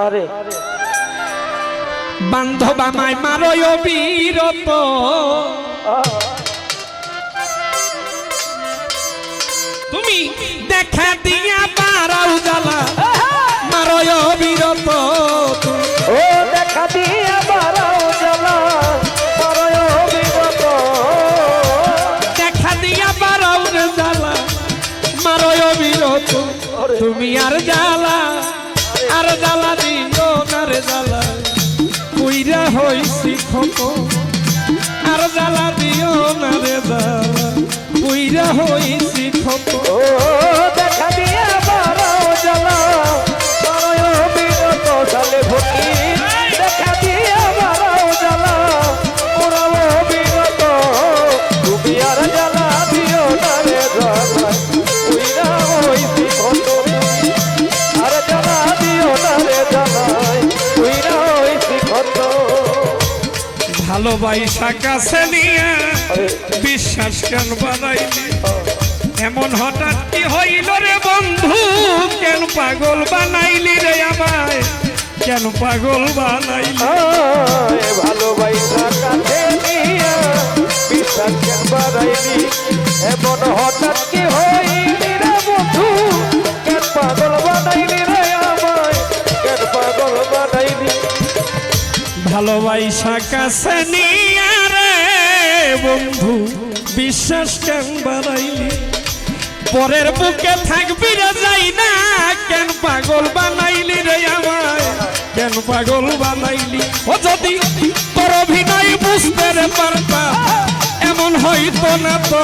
আরে। বান্ধব আমায় মারয় বীরত তুমি দেখা দিয়া বারাও জ্বালা। মারয় বীরত ও দেখা দিয়ে জ্বালা। দেখা দিয়া জ্বালা। মারয় তুমি আর জ্বালা খত আর জ্বালা দিও না রে জ্বালা কুইরা হইছি খত দেখা দিয়ে ভালোবাসা কাছে নিয়ে বিশ্বাস কেন বানাইলি এমন হঠাৎ কি হইল রে বন্ধু? কেন পাগল বানাইলি রে আমায়? কেন পাগল বানাইলি? ভালোবাসা কাছে নিয়া বিশ্বাস কেন বাড়াইলি? এমন হঠাৎ কি হইলি রে ভালোবাসা কাছে নিয়ে বন্ধু, বিশ্বাস কেন বানাইলি পরের বুকে থাকবি রে যাই না, কেন পাগল বানাইলি রে আমায়? কেন পাগল বানাইলি? ও যদি তোর অভিনয় বুঝতে রে পারতাম এমন হইতো না তো।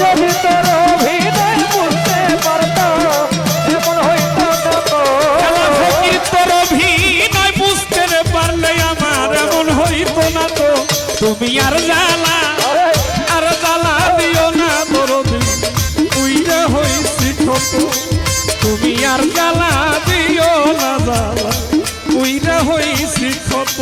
যদি তোর অভিনয় আর জ্বালা। আর জ্বালা দিও না দরদি উইরা হইছি ছোট তুমি আর জ্বালা দিও না জ্বালা, উইরা হইছি ক্ষত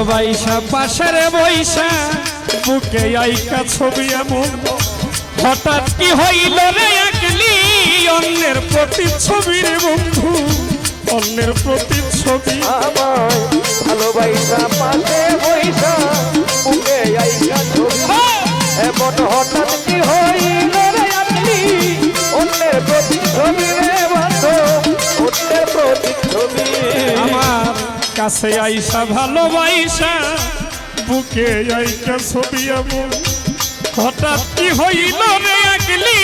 ভালোবাসা পাশের বৈশা বুকে আইকা ছবি এমন। হঠাৎ কি হইল রে একলি অন্যের প্রতি ছবি রে বন্ধু অন্যের প্রতি ছবি আমায় ভালোবাসা পাশে বইসা বুকে আইকা ছবি। এমন হঠাৎ কি হইল রে আপনি অন্যের প্রতি ছবি কাছে আইসা ভালোবাইসা, বুকে আইকা ছবি আমার হঠাৎ কি হইল রে একলি?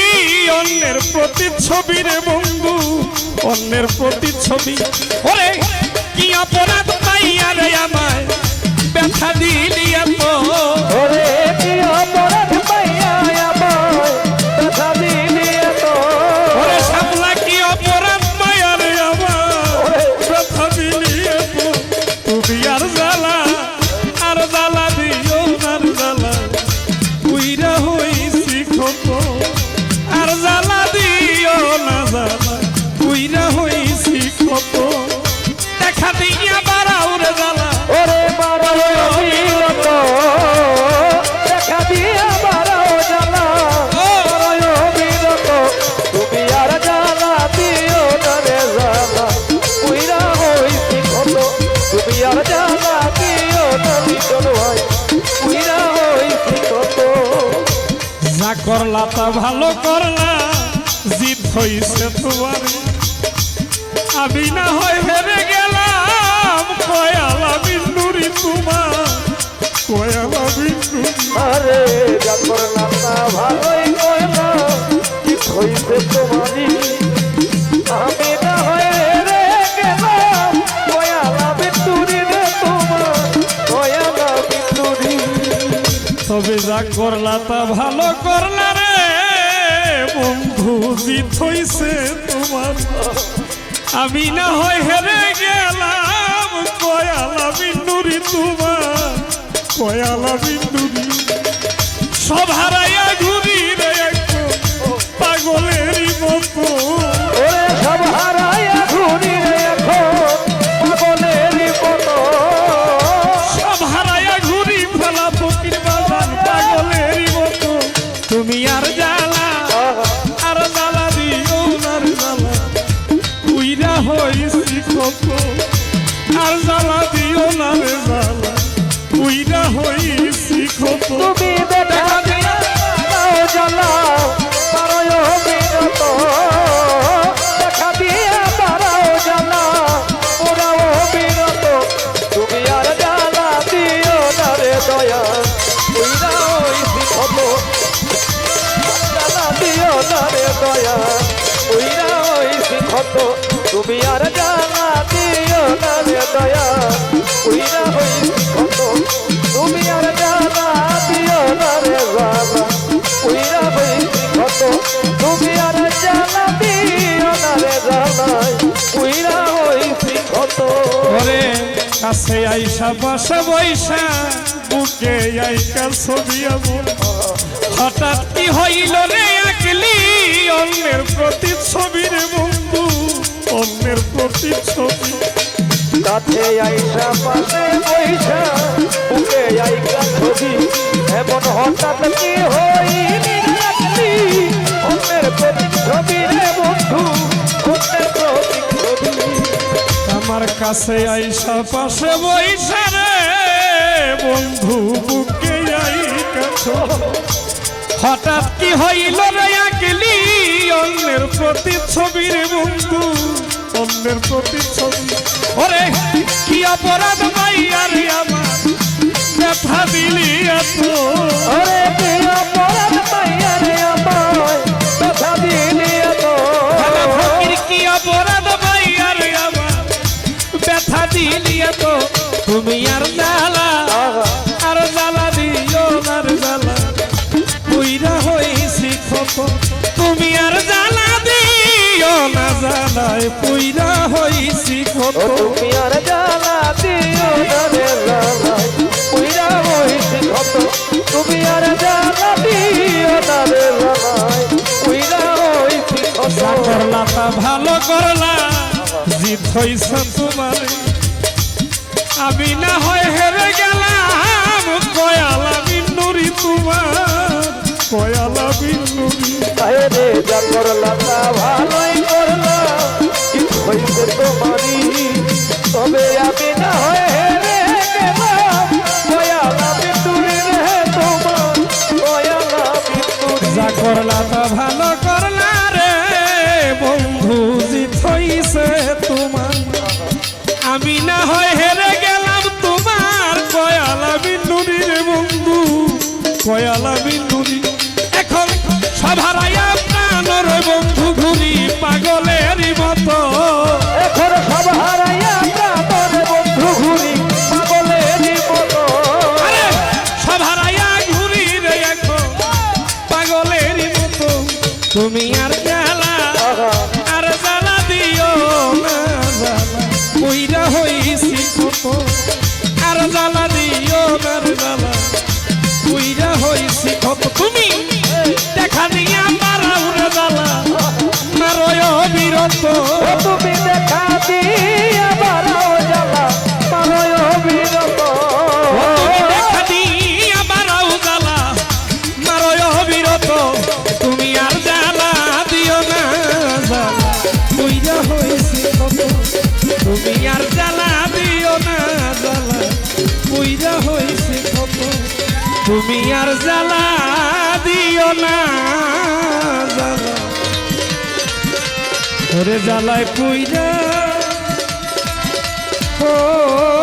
অন্যের প্রতি ছবি রে বন্ধু, অন্যের প্রতি ছবি ওরে, কি অপরাধ পাইয়া রে আমায়? ব্যথা দিলি এত হইছে তোমার। আমি না হয় ভেবে গেলাম কয়ালা বিন্দুরি তোমার কয়ালা বিন্দুরি আরে যা করলাম না ভালোই কইলা কি হইছে তোমারই? আমি না হয়ে রে গেলাম কয়ালা বিটুরি রে তোমার কয়ালা বিটুরি তবে যা করলা তা ভালো করলা রে। জিত হইছে তোমার আমি না হয় হেরে গেলাম কয়ালা বিন্দুরি তোমার কয়ালা বিন্দুরি। সব হারাইয়া ঘুরি রে পাগলেরই মতো সব হারাইয়া ঘুরি রে পাগলেরই মতো সব হারাইয়া ঘুরি ফেলা ফকির বাজার পাগলেরই মতো তুমি আর তুমি আর দিও না দয়া। উইরা হইছি কত তুমি আর দিও না রে বাবা। উইরা হইছি কত তুমি আর না রে কত ওরে কাছে আইসা, বাসা বৈশা বুকে আইকা ছবি হঠাৎ কি হইল রে একলি অন্যের প্রতি ছবির বন্ধু অন্যের প্রতি ছবি কাছে আইসা পাশে বৈশা বুকে আইকা ছবি। এমন হঠাৎ কি হইনি অন্যের রে বন্ধু অন্যের আমার কাছে আইসা পাশে বৈশা রে বন্ধু বুকে আইকা ছবি। হঠাৎ কি হইল রে অন্যের প্রতি ছবির বন্ধু অন্যের প্রতি ছবি ওরে কি অপরাধ মাইয়ার আমার ব্যথা দিলি এত। আরে কি অপরাধ দিলি এত। ফকির কি অপরাধ আমার ব্যথা দিলি এত। তুমি জ্বালায় পুইরা হইছি ক্ষত ও তুমি আর জ্বালা দিও না রে জ্বালাই উইরা হইছি কত তুমি আর জ্বালা দিও না রে জ্বালাই উইরা হইছি কত করলা তা ভালো করলা জিত হইছ তোমার। আমি না হয় হেরে গেলাম কয়ালা বিন্দুরি তোমার কয়ালা বিন্দুরি রে যা করলা ভালো তুমি আর জ্বালা দিও না জ্বালা। জ্বালায় পুইরা। ও